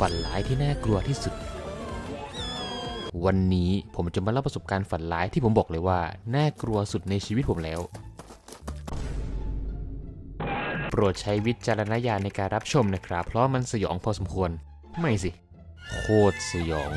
ฝันร้ายที่น่ากลัวที่สุด วันนี้ผมจะมาเล่าประสบการณ์ฝันร้ายที่ผมบอกเลยว่า น่ากลัวสุดในชีวิตผมแล้ว โปรดใช้วิจารณญาณในการรับชมนะครับ เพราะมันสยองพอสมควร ไม่สิ โคตรสยอง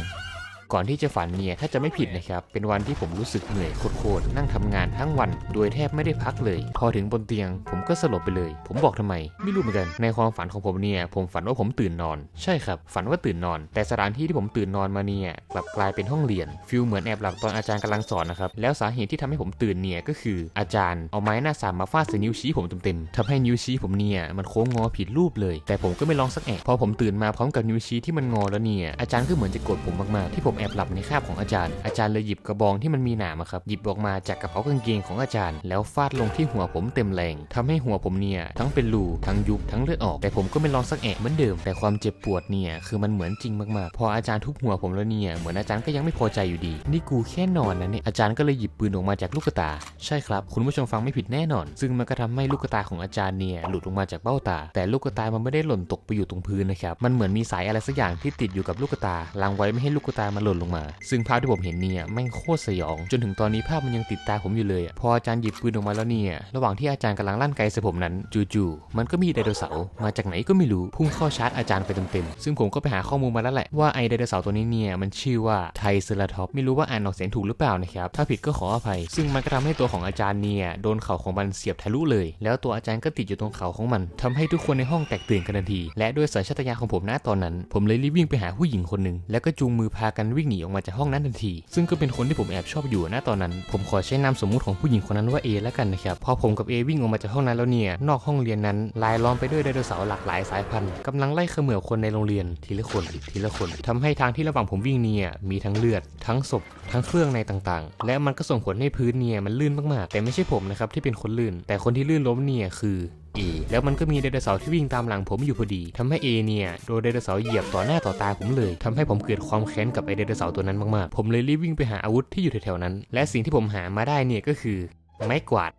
ก่อนที่จะฝันเนี่ยถ้าจะไม่ผิดนะครับ เป็นวันที่ผมรู้สึกเหนื่อยโคตรๆนั่งทำงานทั้งวัน โดยแทบไม่ได้พักเลย พอถึงบนเตียง ผมก็สลบไปเลย ผมบอกทำไม ไม่รู้เหมือนกัน ในความฝันของผมเนี่ยผมฝันว่าผมตื่นนอน ใช่ครับ ฝันว่าตื่นนอน แต่สถานที่ที่ผมตื่นนอนมาเนี่ยกลับกลายเป็นห้องเรียนฟิลเหมือนแอบหลับตอนอาจารย์กำลังสอนนะครับแล้วสาเหตุที่ทำให้ผมตื่นเนี่ยก็คืออาจารย์เอาไม้หน้าสามมาฟาดใส่นิ้วชี้ผมเต็มๆทำให้นิ้วชี้ผมเนี่ยมันโค้งงอผิดรูปเลย แต่ผมก็ไม่ลองสักแอะพอผมตื่นมาพร้อมกับนิ้วชี้ที่มันงอแล้วเนี่ยอาจารย์ก็เหมือนจะโกรธผมมากๆที่ผมแอบหลับในคาบของอาจารย์ อาจารย์เลยหยิบกระบองที่มันมีหนามครับ หยิบออกมาจากกระเป๋ากางเกงของอาจารย์ แล้วฟาดลงที่หัวผมเต็มแรงทำให้หัวผมเนี่ยทั้งเป็นรูทั้งยุบทั้งเลือดออก แต่ผมก็ไม่ลองสักแอะเหมือนเดิม แต่ความเจ็บปวดเนี่ยคือมันเหมือนจริงมากๆ พออาจารย์ทุบหัวผมแล้วเนี่ยเหมือนอาจารย์ก็ยังไม่พอใจอยู่ดี นี่กูแค่นอนนะเนี่ยอาจารย์ก็เลยหยิบปืนออกมาจากลูกตา ใช่ครับ คุณผู้ชมฟังไม่ผิดแน่นอน ซึ่งมันก็ทำให้ลูกตาของอาจารย์เนี่ยหลุดออกมาจากเบ้าตา แต่ลูกตามันไม่ได้หล่นตกไปอยู่ตรงพื้นนะครับมันเหมือนมีสายอะไรสักอย่างที่ติดอยู่กับลูกตาลังไว้ไม่ให้ลูกตามันหล่นลงมา ซึ่งภาพที่ผมเห็นเนี่ยแม่งโคตรสยอง จนถึงตอนนี้ภาพมันยังติดตาผมอยู่เลย พออาจารย์หยิบปืนออกมาแล้วเนี่ยระหว่างที่อาจารย์กำลังลั่นไกใส่ผมนั้น จู่ๆมันก็มีไดโนเสาร์มาจากไหนก็ไม่รู้พุ่งเข้าชาร์จอาจารย์ไปเต็มๆซึ่งผมก็ไปหาข้อมูลมาแล้วแหละว่าไอไดโนเสาร์ตัวนี้เนี่ยมันชื่อว่าไทเซราท็อปไม่รู้ว่าอ่านออกเสียงถูกหรือเปล่านะครับถ้าผิดก็ขออภัย ซึ่งมันก็ทำให้ตัวของอาจารย์เนี่ยโดนเข่าของมันเสียบทะลุเลย แล้วตัวอาจารย์ก็ติดอยู่ตรงเข่าของมันทำให้ทุกคนในห้องแตกตื่นกันทันที และด้วยสัญชาตญาณของผมณตอนนั้น ผมเลยรีบวิ่งไปหาผู้หญิงคนหนึ่งแล้วก็จูงมือพากันวิ่งหนีออกมาจากห้องนั้นทันที ซึ่งก็เป็นคนที่ผมแอบชอบอยู่ณตอนนั้น ผมขอใช้นามสมมุติของผู้หญิงคนนั้นว่าเอแล้วกันนะครับ พอผมกับเอวิ่งออกมาจากห้องนั้นแล้วเนี่ย นอกห้องเรียนนั้นลายล้อมไปด้วยไดโนเสาร์หลากหลายสายพันธุ์กำลังไล่เขมือบคนในโรงเรียนทีละคนทีละคนทำให้ทางที่ระหว่างผมวิ่งเนี่ยมีทั้งเลือด ทั้งศพทั้งเครื่องในต่างๆ และมันก็ส่งผลให้พื้นเนี่ยมันลื่นมากๆ แต่ไม่ใช่ผมนะครับที่เป็นคนลื่น แต่คนที่ลื่นล้มเนี่ยคือเอแล้วมันก็มีไดโนเสาร์ที่วิ่งตามหลังผมอยู่พอดีทำให้เอเนี่ยโดนไดโนเสาร์เหยียบต่อหน้าต่อตาผมเลยทำให้ผมเกิดความแค้นกับไอไดโนเสาร์ตัวนั้นมากๆ ผมเลยรีบวิ่งไปหาอาวุธที่อยู่แถวๆนั้น และสิ่งที่ผมหามาได้เนี่ยก็คือ ไม้กวาด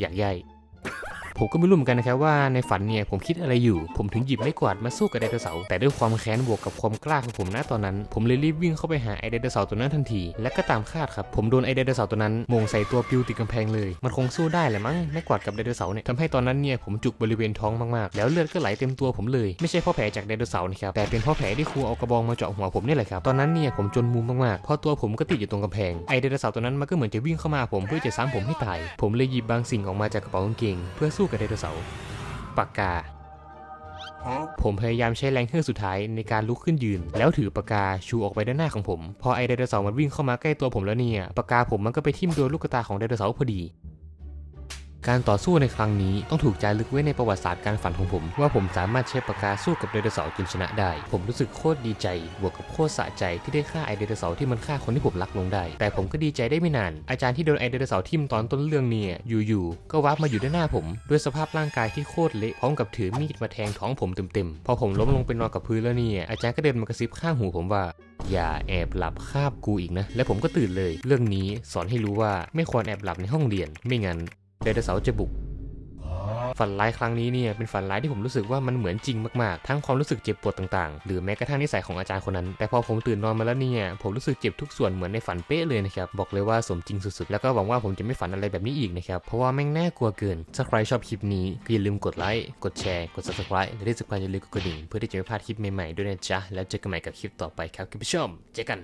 อยากใหญ่ ผมก็ไม่รู้เหมือนกันนะครับว่าในฝันเนี่ยผมคิดอะไรอยู่ ผมถึงหยิบไม้กวาดมาสู้กับไดโนเสาร์แต่ด้วยความแค้นบวกกับความกล้าของผมณตอนนั้น ผมเลยรีบวิ่งเข้าไปหาไอไดโนเสาร์ตัวนั้นทันที และก็ตามคาดครับ ผมโดนไอไดโนเสาร์ตัวนั้นมงใส่ตัวปิวติดกำแพงเลย มันคงสู้ได้แหละมั้งไม้กวาดกับไดโนเสาร์เนี่ยทำให้ตอนนั้นเนี่ยผมจุกบริเวณท้องมากๆ แล้วเลือดก็ไหลเต็มตัวผมเลยไม่ใช่เพราะแผลจากไดโนเสาร์นะครับแต่เป็นเพราะแผลที่ครูเอากระบองมาเจาะหัวผมนี่แหละครับตอนนั้นเนี่ยผมจนมุมมากๆเพราะตัวผมก็ติดอยู่ตรงกำแพงไอไดโนเสาร์ตัวนั้นมันก็เหมือนจะวิ่งเข้ามาผมเพื่อจะซ้ำผมให้ตาย ผมเลยหยิบบางสิ่งออกมาจากกระเป๋ากางเกงเพื่อสู้กับไดโนเสาร์ปากกา ผมพยายามใช้แรงเครื่องสุดท้ายในการลุกขึ้นยืน แล้วถือปากกาชูออกไปด้านหน้าของผม พอไอไดโนเสาร์มันวิ่งเข้ามาใกล้ตัวผมแล้วเนี่ยปากกาผมมันก็ไปทิ่มโดนลูกตาของไดโนเสาร์พอดี การต่อสู้ในครั้งนี้ต้องถูกจารึกไว้ในประวัติศาสตร์การฝันของผม ว่าผมสามารถใช้ปากกาสู้กับไดโนเสาร์จนชนะได้ ผมรู้สึกโคตรดีใจ บวกกับโคตรสะใจที่ได้ฆ่าไอไดโนเสาร์ที่มันฆ่าคนที่ผมรักลงได้ แต่ผมก็ดีใจได้ไม่นาน อาจารย์ที่โดนไอไดโนเสาร์ทิ่มตอนต้นเรื่องเนี่ยอยู่ๆก็วาร์ปมาอยู่ด้านหน้าผม ด้วยสภาพร่างกายที่โคตรเละพร้อมกับถือมีดมาแทงท้องผมเต็มๆพอผมล้มลงไปนอนกับพื้นแล้วเนี่ยอาจารย์ก็เดินมากระซิบข้างหูผมว่าอย่าแอบหลับคาบกูอีกนะ และผมก็ตื่นเลย เรื่องนี้สอนให้รู้ว่าไม่ควรแอบหลับในห้องเรียน ไม่งั้น ไดโนเสาร์จะบุก ฝันร้ายครั้งนี้เนี่ยเป็นฝันร้ายที่ผมรู้สึกว่ามันเหมือนจริงมากๆ ทั้งความรู้สึกเจ็บปวดต่างๆ หรือแม้กระทั่งนิสัยของอาจารย์คนนั้น แต่พอผมตื่นนอนมาแล้วเนี่ยผมรู้สึกเจ็บทุกส่วนเหมือนในฝันเป๊ะเลยนะครับ บอกเลยว่าสมจริงสุดๆ แล้วก็หวังว่าผมจะไม่ฝันอะไรแบบนี้อีกนะครับ เพราะว่าแม่งน่ากลัวเกิน ถ้าใครชอบคลิปนี้ก็อย่าลืมกดไลค์ กดแชร์ กด subscribe และที่สำคัญอย่าลืมกดกระดิ่งเพื่อที่จะไม่พลาดคลิปใหม่ๆด้วยนะจ๊ะ แล้วเจอกันใหม่กับคลิปต่อไปครับคุณผู้ชม เจอกัน